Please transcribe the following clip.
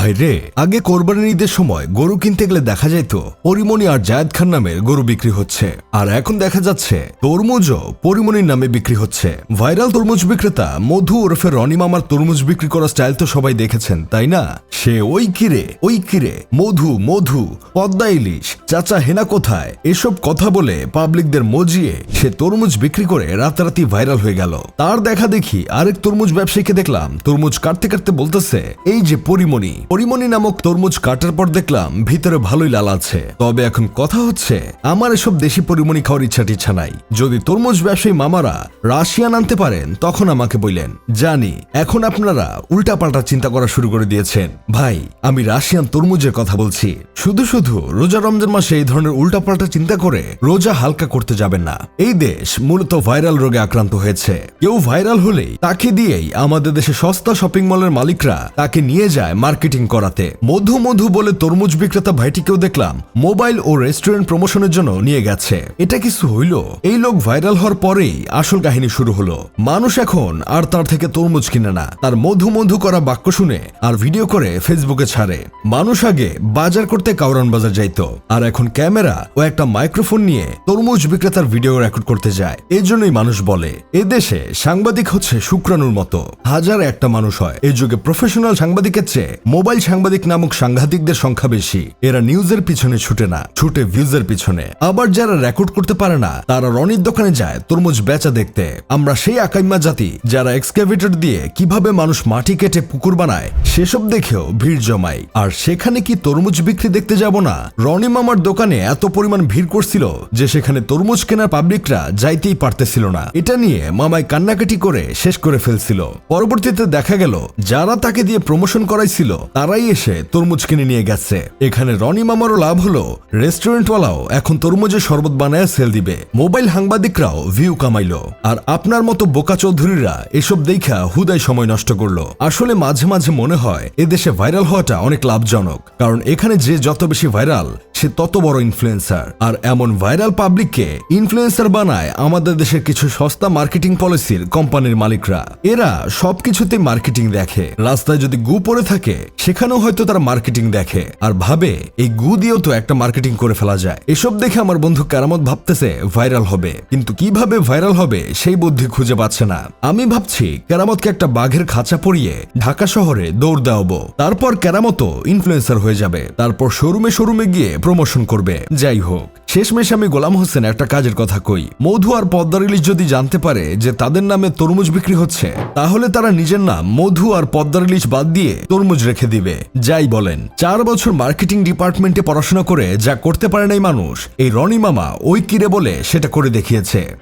ভাই রে আগে কোরবানির ঈদের সময় গরু কিনতে গেলে দেখা যেত পরিমণি আর জায়দ খান নামের গরু বিক্রি হচ্ছে। আর এখন দেখা যাচ্ছে তরমুজও পরিমণির নামে বিক্রি হচ্ছে। ভাইরাল তরমুজ বিক্রেতা মধু ওরফে রনি মামার তরমুজ বিক্রি করার স্টাইল তো সবাই দেখেছেন, তাই না? সে ওই কিরে ওই কিরে মধু মধু, পদ্মা ইলিশ, চাচা হেনা কোথায়? এসব কথা বলে পাবলিকদের মজিয়ে সে তরমুজ বিক্রি করে রাতারাতি ভাইরাল হয়ে গেল। তার দেখা দেখি আরেক তরমুজ ব্যবসায়ীকে দেখলাম। তরমুজ কাটতে কাটতে বলতেছে, এই যে পরিমণি পরিমণি নামক তরমুজ কাটার পর দেখলাম ভিতরে ভালোই লাল আছে। তবে এখন কথা হচ্ছে, আমার এসব দেশি পরিমণি খাওয়ার ইচ্ছা টিচ্ছা নাই। যদি তরমুজ ব্যবসায়ী মামারা রাশিয়ান আনতে পারেন, তখন আমাকে বললেন, জানি, এখন আপনারা উল্টাপাল্টা চিন্তা করা শুরু করে দিয়েছেন। ভাই, আমি রাশিয়ান তরমুজের কথা বলছি। শুধু শুধু রোজা রমজান মাসে এই ধরনের উল্টাপাল্টা চিন্তা করে রোজা হালকা করতে যাবেন না। এই দেশ মূলত ভাইরাল রোগে আক্রান্ত হয়েছে। কেউ ভাইরাল হলেই তাকে দিয়েই আমাদের দেশে সস্তা শপিং মলের মালিকরা তাকে নিয়ে যায় মার্কেটিং করাতে। মধু মধু বলে তরমুজ বিক্রেতা ভাইটিকেও দেখলাম, মোবাইল ও রেস্টুরেন্ট প্রমোশনের জন্য নিয়ে গেছে। এটা কিছু হইল? এই লোক ভাইরাল হওয়ার পরেই আসল কাহিনী শুরু হলো। মানুষ এখন আর তার থেকে তরমুজ কিনে না। তার মধু মধু করা বাক্য শুনে আর ভিডিও করে ফেসবুকে ছাড়ে। মানুষ আগে বাজার করতে কাউরান বাজার যাইতো, আর এখন ক্যামেরা ও একটা মাইক্রোফোন নিয়ে তরমুজ বিক্রেতার ভিডিও রেকর্ড করতে যায়। এই জন্যই মানুষ বলে, এ দেশে সাংবাদিক হচ্ছে শুক্রাণুর মতো। হাজার একটা মানুষ হয়। এই যুগে প্রফেশনাল সাংবাদিকের চেয়ে মোবাইল সাংবাদিক নামক সাংঘাতিকদের সংখ্যা বেশি। এরা নিউজের পিছনে ছুটে না, ছুটে ভিউজের পিছনে। আবার যারা রেকর্ড করতে পারে না, তারা রনির দোকানে যায় তরমুজ বেচা দেখতে। আমরা সেই আকাইমা জাতি, যারা এক্সকেভেটর দিয়ে কীভাবে মানুষ মাটি কেটে পুকুর বানায়, সেসব দেখেও ভিড় জমায়। আর সেখানে কি তরমুজ বিক্রি দেখতে যাব না? রনি মামার দোকানে এত পরিমাণ ভিড় করছিল যে সেখানে তরমুজ কেনার পাবলিকরা যাইতেই পারতেছিল না। এটা নিয়ে মামায় কান্নাকাটি করে শেষ করে ফেলছিল। পরবর্তীতে দেখা গেল, যারা তাকে দিয়ে প্রমোশন করাইছিল তারাই এসে তরমুজ কিনে নিয়ে গেছে। এখানে রনি মামারও লাভ হলো। রেস্টুরেন্টওয়ালাও এখন তরমুজে শরবত বানায় সেল দিবে। Mobile সাংবাদিকরাও view কামাইল। আর আপনার মতো বোকা চৌধুরীরা এসব দেখা হুদায় সময় নষ্ট করল। আসলে মাঝে মাঝে মনে হয়, এদেশে ভাইরাল হওয়াটা অনেক লাভজনক। কারণ এখানে যে যত বেশি ভাইরাল সে তত বড় ইনফ্লুয়েন্সার আর এমন ভাইরাল পাবলিককে ইনফ্লুয়েন্সার বানায় আমাদের দেশের কিছু সস্তা মার্কেটিং পলিসির কোম্পানির মালিকরা। এরা সবকিছুতে মার্কেটিং দেখে। রাস্তায় যদি গু পড়ে থাকে, সেখানেও হয়তো তারা মার্কেটিং দেখে। আর ভাবে, এই গু দিয়েও তো একটা মার্কেটিং করে ফেলা যায়। এসব দেখে আমার বন্ধু কেরামত ভাবতেছে ভাইরাল হবে। কিন্তু কীভাবে ভাইরাল হবে, সেই বুদ্ধি খুঁজে পাচ্ছে না। আমি ভাবছি, কেরামতকে একটা বাঘের খাঁচা পরিয়ে ঢাকা শহরে দৌড় দেওয়াবো। তারপর কেরামতও ইনফ্লুয়েন্সার হয়ে যাবে। তারপর শোরুমে শোরুমে গিয়ে প্রমোশন করবে। যাই হোক শেষমেশ আমি গোলাম হোসেন একটা কাজের কথা কই। মধু আর পদ্মার ইলিশ যদি জানতে পারে যে তাদের নামে তরমুজ বিক্রি হচ্ছে, তাহলে তারা নিজের নাম মধু আর পদ্মার ইলিশ বাদ দিয়ে তরমুজ রেখে দিবে। যাই বলেন, চার বছর মার্কেটিং ডিপার্টমেন্টে পড়াশোনা করে যা করতে পারে নাই মানুষ, এই রনি মামা ওই কিরে বলে সেটা করে দেখিয়েছে।